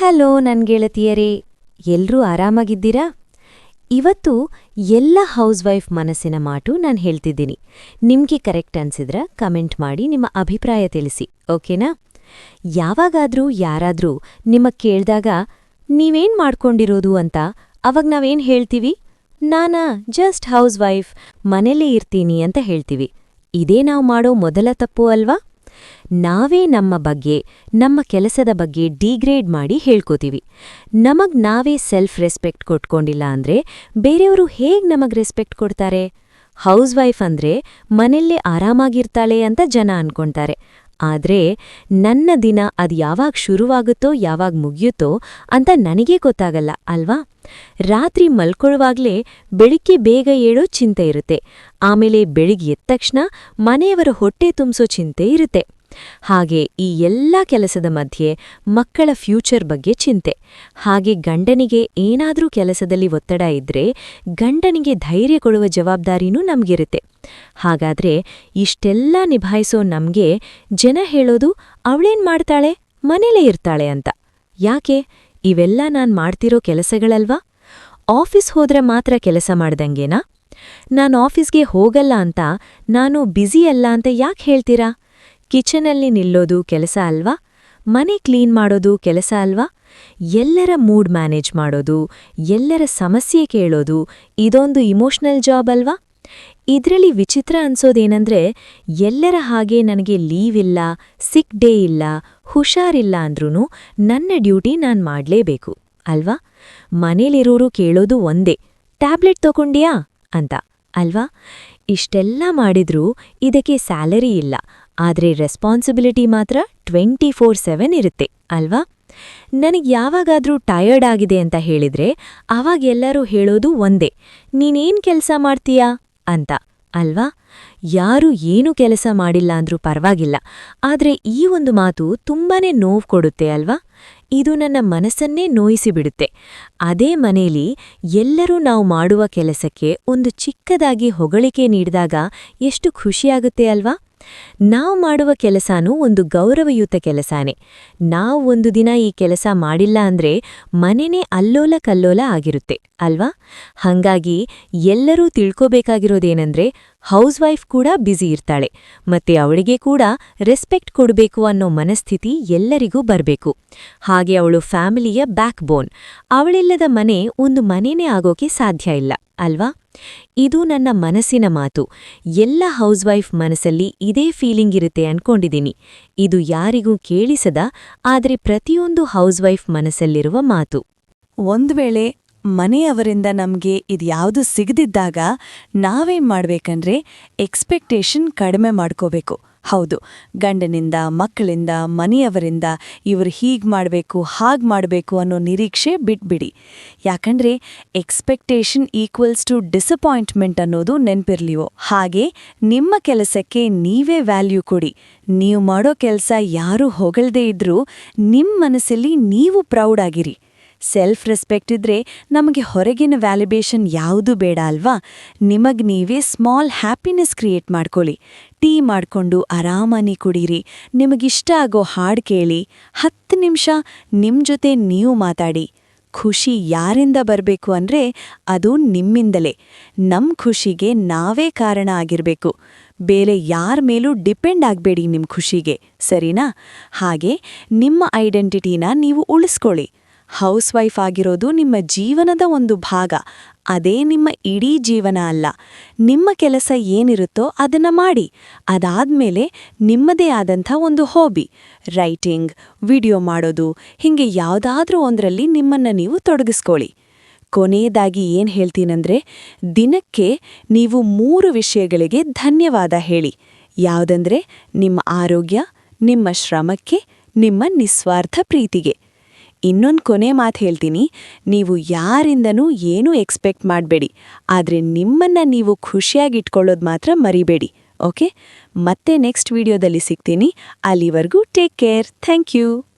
Hello ನನ್ ಗೆಳತಿಯರೇ, ಎಲ್ರೂ ಆರಾಮಾಗಿದ್ದೀರಾ? ಇವತ್ತು ಎಲ್ಲ ಹೌಸ್ ವೈಫ್ ಮನಸ್ಸಿನ ಮಾತು ನಾನು ಹೇಳ್ತಿದ್ದೀನಿ. ನಿಮ್ಗೆ ಕರೆಕ್ಟ್ ಅನ್ಸಿದ್ರ ಕಮೆಂಟ್ ಮಾಡಿ ನಿಮ್ಮ ಅಭಿಪ್ರಾಯ ತಿಳಿಸಿ, ಓಕೆನಾ? ಯಾವಾಗಾದ್ರೂ, ಯಾರಾದ್ರೂ ನಿಮ್ಮ ಕೇಳ್ದಾಗ ನೀವೇನ್ ಮಾಡ್ಕೊಂಡಿರೋದು ಅಂತ ಅವಾಗ ನಾವೇನ್ ಹೇಳ್ತೀವಿ? ನಾನಾ, ಜಸ್ಟ್ ಹೌಸ್ ವೈಫ್ ಮನೇಲೇ ಇರ್ತೀನಿ ಅಂತ ಹೇಳ್ತೀವಿ. ಇದೇ ನಾವು ಮಾಡೋ ಮೊದಲ ತಪ್ಪು ಅಲ್ವಾ? ನಾವೇ ನಮ್ಮ ಬಗ್ಗೆ, ನಮ್ಮ ಕೆಲಸದ ಬಗ್ಗೆ ಡಿಗ್ರೇಡ್ ಮಾಡಿ ಹೇಳ್ಕೋತೀವಿ. ನಮಗ್ ನಾವೇ ಸೆಲ್ಫ್ ರೆಸ್ಪೆಕ್ಟ್ ಕೊಟ್ಕೊಂಡಿಲ್ಲ ಅಂದ್ರೆ ಬೇರೆಯವರು ಹೇಗ್ ನಮಗ್ ರೆಸ್ಪೆಕ್ಟ್ ಕೊಡ್ತಾರೆ? ಹೌಸ್ ವೈಫ್ ಅಂದ್ರೆ ಮನೆಯಲ್ಲೇ ಆರಾಮಾಗಿರ್ತಾಳೆ ಅಂತ ಜನ ಅನ್ಕೊಂತಾರೆ. ಆದ್ರೆ ನನ್ನ ದಿನ ಅದು ಯಾವಾಗ ಶುರುವಾಗುತ್ತೋ, ಯಾವಾಗ ಮುಗಿಯುತ್ತೋ ಅಂತ ನನಗೇ ಗೊತ್ತಾಗಲ್ಲ, ಅಲ್ವಾ? ರಾತ್ರಿ ಮಲ್ಕೊಳ್ಳುವಾಗಲೇ ಬೆಳಿಗ್ಗೆ ಬೇಗ ಏಳೋ ಚಿಂತೆ ಇರುತ್ತೆ. ಆಮೇಲೆ ಬೆಳಿಗ್ಗೆ ಎದ್ದ ತಕ್ಷಣ ಮನೆಯವರ ಹೊಟ್ಟೆ ತುಂಬಿಸೋ ಚಿಂತೆ ಇರುತ್ತೆ. ಹಾಗೆ ಈ ಎಲ್ಲ ಕೆಲಸದ ಮಧ್ಯೆ ಮಕ್ಕಳ ಫ್ಯೂಚರ್ ಬಗ್ಗೆ ಚಿಂತೆ. ಹಾಗೆ ಗಂಡನಿಗೆ ಏನಾದರೂ ಕೆಲಸದಲ್ಲಿ ಒತ್ತಡ ಇದ್ರೆ ಗಂಡನಿಗೆ ಧೈರ್ಯ ಕೊಡುವ ಜವಾಬ್ದಾರಿನೂ ನಮ್ಗಿರುತ್ತೆ. ಹಾಗಾದ್ರೆ ಇಷ್ಟೆಲ್ಲ ನಿಭಾಯಿಸೋ ನಮ್ಗೆ ಜನ ಹೇಳೋದು ಅವಳೇನ್ ಮಾಡ್ತಾಳೆ? ಮನೇಲೇ ಇರ್ತಾಳೆ ಅಂತ. ಯಾಕೆ? ಇವೆಲ್ಲ ನಾನ್ ಮಾಡ್ತಿರೋ ಕೆಲಸಗಳಲ್ವಾ? ಆಫೀಸ್ ಹೋದ್ರೆ ಮಾತ್ರ ಕೆಲಸ ಮಾಡ್ದಂಗೇನಾ? ನಾನ್ ಆಫೀಸ್ಗೆ ಹೋಗಲ್ಲ ಅಂತ ನಾನು ಬ್ಯುಸಿ ಅಲ್ಲ ಅಂತ ಯಾಕೆ ಹೇಳ್ತೀರಾ? ಕಿಚನಲ್ಲಿ ನಿಲ್ಲೋದು ಕೆಲಸ ಅಲ್ವಾ? ಮನೆ ಕ್ಲೀನ್ ಮಾಡೋದು ಕೆಲಸ ಅಲ್ವಾ? ಎಲ್ಲರ ಮೂಡ್ ಮ್ಯಾನೇಜ್ ಮಾಡೋದು, ಎಲ್ಲರ ಸಮಸ್ಯೆ ಕೇಳೋದು, ಇದೊಂದು ಇಮೋಷನಲ್ ಜಾಬ್ ಅಲ್ವಾ? ಇದ್ರಲ್ಲಿ ವಿಚಿತ್ರ ಅನ್ಸೋದೇನಂದ್ರೆ, ಎಲ್ಲರ ಹಾಗೆ ನನಗೆ ಲೀವ್ ಇಲ್ಲ, ಸಿಕ್ ಡೇ ಇಲ್ಲ ಹುಷಾರಿಲ್ಲ ಅಂದ್ರೂ ನನ್ನ ಡ್ಯೂಟಿ ನಾನ್ ಮಾಡ್ಲೇಬೇಕು, ಅಲ್ವಾ? ಮನೇಲಿರೋರು ಕೇಳೋದು ಒಂದೇ, ಟ್ಯಾಬ್ಲೆಟ್ ತಗೊಂಡ್ಯಾ? ಅಂತ, ಅಲ್ವಾ? ಇಷ್ಟೆಲ್ಲ ಮಾಡಿದ್ರೂ ಇದಕ್ಕೆ ಸ್ಯಾಲರಿ ಇಲ್ಲ ಆದ್ರೆ ರೆಸ್ಪಾನ್ಸಿಬಿಲಿಟಿ ಮಾತ್ರ ಟ್ವೆಂಟಿ ಫೋರ್ ಸೆವೆನ್ ಇರುತ್ತೆ, ಅಲ್ವಾ? ನನಗೆ ಯಾವಾಗಾದ್ರೂ ಟಯರ್ಡ್ ಆಗಿದೆ ಅಂತ ಹೇಳಿದ್ರೆ ಅವಾಗೆಲ್ಲರೂ ಹೇಳೋದು ಒಂದೇ, ನೀನೇನ್ ಕೆಲಸ ಮಾಡ್ತೀಯಾ? ಅಂತ, ಅಲ್ವಾ? ಯಾರು ಏನು ಕೆಲಸ ಮಾಡಿಲ್ಲ ಅಂದ್ರೂ ಪರವಾಗಿಲ್ಲ, ಆದ್ರೆ ಈ ಒಂದು ಮಾತು ತುಂಬಾನೇ ನೋವು ಕೊಡುತ್ತೆ, ಅಲ್ವಾ? ಇದು ನನ್ನ ಮನಸ್ಸನ್ನೇ ನೋಯಿಸಿಬಿಡುತ್ತೆ ಅದೇ ಮನೆಯಲ್ಲಿ ಎಲ್ಲರೂ ನಾವು ಮಾಡುವ ಕೆಲಸಕ್ಕೆ ಒಂದು ಚಿಕ್ಕದಾಗಿ ಹೊಗಳಿಕೆ ನೀಡಿದಾಗ ಎಷ್ಟು ಖುಷಿಯಾಗುತ್ತೆ, ಅಲ್ವಾ? ನಾವು ಮಾಡುವ ಕೆಲಸನೂ ಒಂದು ಗೌರವಯುತ ಕೆಲಸನೇ. ನಾವು ಒಂದು ದಿನ ಈ ಕೆಲಸ ಮಾಡಿಲ್ಲ ಅಂದ್ರೆ ಮನೆನೇ ಅಲ್ಲೋಲ ಕಲ್ಲೋಲ ಆಗಿರುತ್ತೆ, ಅಲ್ವಾ? ಹಾಗಾಗಿ ಎಲ್ಲರೂ ತಿಳ್ಕೋಬೇಕಾಗಿರೋದೇನೆಂದ್ರೆ ಹೌಸ್ ವೈಫ್ ಕೂಡ ಬ್ಯುಸಿ ಇರ್ತಾಳೆ, ಮತ್ತೆ ಅವಳಿಗೆ ಕೂಡ ರೆಸ್ಪೆಕ್ಟ್ ಕೊಡಬೇಕು ಅನ್ನೋ ಮನಸ್ಥಿತಿ ಎಲ್ಲರಿಗೂ ಬರಬೇಕು. ಹಾಗೆ ಅವಳು ಫ್ಯಾಮಿಲಿಯ ಬ್ಯಾಕ್ ಬೋನ್ ಅವಳಿಲ್ಲದ ಮನೆ ಒಂದು ಮನೆನೇ ಆಗೋಕೆ ಸಾಧ್ಯ ಇಲ್ಲ, ಅಲ್ವಾ? ಇದು ನನ್ನ ಮನಸ್ಸಿನ ಮಾತು. ಎಲ್ಲ ಹೌಸ್ ವೈಫ್ ಮನಸ್ಸಲ್ಲಿ ಇದೇ ಫೀಲಿಂಗ್ ಇರುತ್ತೆ ಅನ್ಕೊಂಡಿದ್ದೀನಿ ಇದು ಯಾರಿಗೂ ಕೇಳಿಸದ, ಆದರೆ ಪ್ರತಿಯೊಂದು ಹೌಸ್ ವೈಫ್ ಮನಸ್ಸಲ್ಲಿರುವ ಮಾತು. ಒಂದು ವೇಳೆ ಮನೆಯವರಿಂದ ನಮ್ಗೆ ಇದ್ಯಾವುದು ಸಿಗದಿದ್ದಾಗ ನಾವೇನ್ ಮಾಡ್ಬೇಕಂದ್ರೆ, ಎಕ್ಸ್ಪೆಕ್ಟೇಷನ್ ಕಡಿಮೆ ಮಾಡ್ಕೋಬೇಕು. ಹೌದು, ಗಂಡನಿಂದ, ಮಕ್ಕಳಿಂದ, ಮನೆಯವರಿಂದ ಇವರು ಹೀಗೆ ಮಾಡಬೇಕು, ಹಾಗೆ ಮಾಡಬೇಕು ಅನ್ನೋ ನಿರೀಕ್ಷೆ ಬಿಟ್ಬಿಡಿ. ಯಾಕಂದ್ರೆ ಎಕ್ಸ್ಪೆಕ್ಟೇಷನ್ ಈಕ್ವಲ್ಸ್ ಟು ಡಿಸಪಾಯಿಂಟ್ಮೆಂಟ್ ಅನ್ನೋದು ನೆನಪಿರ್ಲಿವೋ? ಹಾಗೆ ನಿಮ್ಮ ಕೆಲಸಕ್ಕೆ ನೀವೇ ವ್ಯಾಲ್ಯೂ ಕೊಡಿ. ನೀವು ಮಾಡೋ ಕೆಲಸ ಯಾರೂ ಹೊಗಳದೇ ಇದ್ರೂ ನಿಮ್ಮ ಮನಸ್ಸಲ್ಲಿ ನೀವು ಪ್ರೌಡ್ ಆಗಿರಿ. ಸೆಲ್ಫ್ ರೆಸ್ಪೆಕ್ಟ್ ಇದ್ರೆ ನಮಗೆ ಹೊರಗಿನ ವ್ಯಾಲಿಬೇಷನ್ ಯಾವುದೂ ಬೇಡ ಅಲ್ವಾ? ನಿಮಗೆ ನೀವೇ ಸ್ಮಾಲ್ ಹ್ಯಾಪಿನೆಸ್ ಕ್ರಿಯೇಟ್ ಮಾಡ್ಕೊಳ್ಳಿ. ಟೀ ಮಾಡ್ಕೊಂಡು ಆರಾಮಾನಿ ಕುಡೀರಿ. ನಿಮಗಿಷ್ಟ ಆಗೋ ಹಾಡ್ ಕೇಳಿ. ಹತ್ತು ನಿಮಿಷ ನಿಮ್ಮ ಜೊತೆ ನೀವು ಮಾತಾಡಿ. ಖುಷಿ ಯಾರಿಂದ ಬರಬೇಕು ಅಂದ್ರೆ ಅದು ನಿಮ್ಮಿಂದಲೇ. ನಮ್ಮ ಖುಷಿಗೆ ನಾವೇ ಕಾರಣ ಆಗಿರಬೇಕು. ಬೇರೆ ಯಾರ ಮೇಲೂ ಡಿಪೆಂಡ್ ಆಗಬೇಡಿ ನಿಮ್ಮ ಖುಷಿಗೆ. ಸರಿನಾ? ಹಾಗೆ ನಿಮ್ಮ ಐಡೆಂಟಿಟಿನ ನೀವು ಉಳಿಸ್ಕೊಳ್ಳಿ. ಹೌಸ್ ವೈಫ್ ಆಗಿರೋದು ನಿಮ್ಮ ಜೀವನದ ಒಂದು ಭಾಗ. ಅದೇ ನಿಮ್ಮ ಇಡೀ ಜೀವನ ಅಲ್ಲ. ನಿಮ್ಮ ಕೆಲಸ ಏನಿರುತ್ತೋ ಅದನ್ನ ಮಾಡಿ. ಅದಾದ್ಮೇಲೆ ನಿಮ್ಮದೇ ಆದಂಥ ಒಂದು ಹಾಬಿ ರೈಟಿಂಗ್ ವಿಡಿಯೋ ಮಾಡೋದು, ಹೀಗೆ ಯಾವುದಾದ್ರೂ ಒಂದರಲ್ಲಿ ನಿಮ್ಮನ್ನ ನೀವು ತೊಡಗಿಸ್ಕೊಳ್ಳಿ. ಕೊನೆಯದಾಗಿ ಏನು ಹೇಳ್ತೀನಂದ್ರೆ, ದಿನಕ್ಕೆ ನೀವು ಮೂರು ವಿಷಯಗಳಿಗೆ ಧನ್ಯವಾದ ಹೇಳಿ. ಯಾವುದಂದ್ರೆ, ನಿಮ್ಮ ಆರೋಗ್ಯ, ನಿಮ್ಮ ಶ್ರಮಕ್ಕೆ, ನಿಮ್ಮ ನಿಸ್ವಾರ್ಥ ಪ್ರೀತಿಗೆ. ಇನ್ನೊಂದು ಕೊನೆ ಮಾತು ಹೇಳ್ತೀನಿ. ನೀವು ಯಾರಿಂದನೂ ಏನೂ ಎಕ್ಸ್ಪೆಕ್ಟ್ ಮಾಡಬೇಡಿ. ಆದರೆ ನಿಮ್ಮನ್ನ ನೀವು ಖುಷಿಯಾಗಿಟ್ಕೊಳ್ಳೋದು ಮಾತ್ರ ಮರಿಬೇಡಿ, ಓಕೆ? ಮತ್ತೆ ನೆಕ್ಸ್ಟ್ ವಿಡಿಯೋದಲ್ಲಿ ಸಿಗ್ತೀನಿ. ಅಲ್ಲಿವರೆಗೂ ಟೇಕ್ ಕೇರ್. Thank you.